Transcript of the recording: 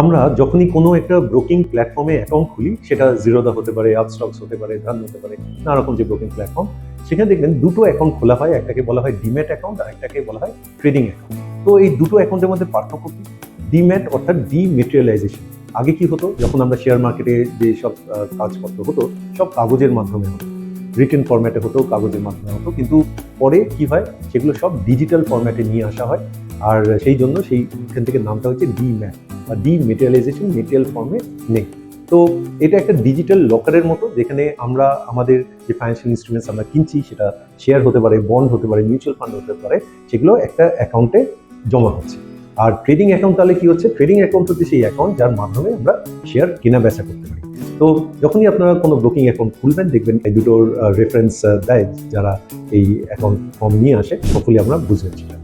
আমরা যখনই কোনো একটা ব্রোকিং প্ল্যাটফর্মে অ্যাকাউন্ট খুলি, সেটা জিরোদা হতে পারে আপস্টক্স হতে পারে ধান হতে পারে, নানা রকম যে ব্রোকিং প্ল্যাটফর্ম সেখানে দেখবেন দুটো অ্যাকাউন্ট খোলা হয়, একটাকে বলা হয় ডিম্যাট অ্যাকাউন্ট আর একটাকে বলা হয় ট্রেডিং অ্যাকাউন্ট তো এই দুটো অ্যাকাউন্টের মধ্যে পার্থক্য কি? ডিম্যাট অর্থাৎ ডিমেটেরিয়ালাইজেশন আগে কি হতো? যখন আমরা শেয়ার মার্কেটে যে সব কাজপত্র হতো, সব কাগজের মাধ্যমে হতো। রিটেন ফরম্যাটে হতো, কাগজের মাধ্যমে হতো, কিন্তু পরে কি হয়, সেগুলো সব ডিজিটাল ফরম্যাটে নিয়ে আসা হয়। আর সেই জন্য সেইখান থেকে নামটা হচ্ছে ডিম্যাট বা ডিমেটেরিয়ালাইজেশন মেটেরিয়াল ফর্মে নেই। তো এটা একটা ডিজিটাল লকারের মতো, যেখানে আমরা আমাদের যে ফাইন্যান্সিয়াল ইনস্ট্রুমেন্টস আমরা কিনছি, সেটা শেয়ার হতে পারে বন্ড হতে পারে মিউচুয়াল ফান্ড হতে পারে, সেগুলো একটা অ্যাকাউন্টে জমা হচ্ছে। আর ট্রেডিং অ্যাকাউন্ট তাহলে কি হচ্ছে? ট্রেডিং অ্যাকাউন্ট হচ্ছে সেই অ্যাকাউন্ট যার মাধ্যমে আমরা শেয়ার কেনা বেচা করতে পারি। তো যখনই আপনারা কোনো ব্রোকিং অ্যাকাউন্ট খুলবেন, দেখবেন এই দুটোর রেফারেন্স দেয় যারা এই অ্যাকাউন্ট ফর্ম নিয়ে আসে, সকলেই আমরা পারছি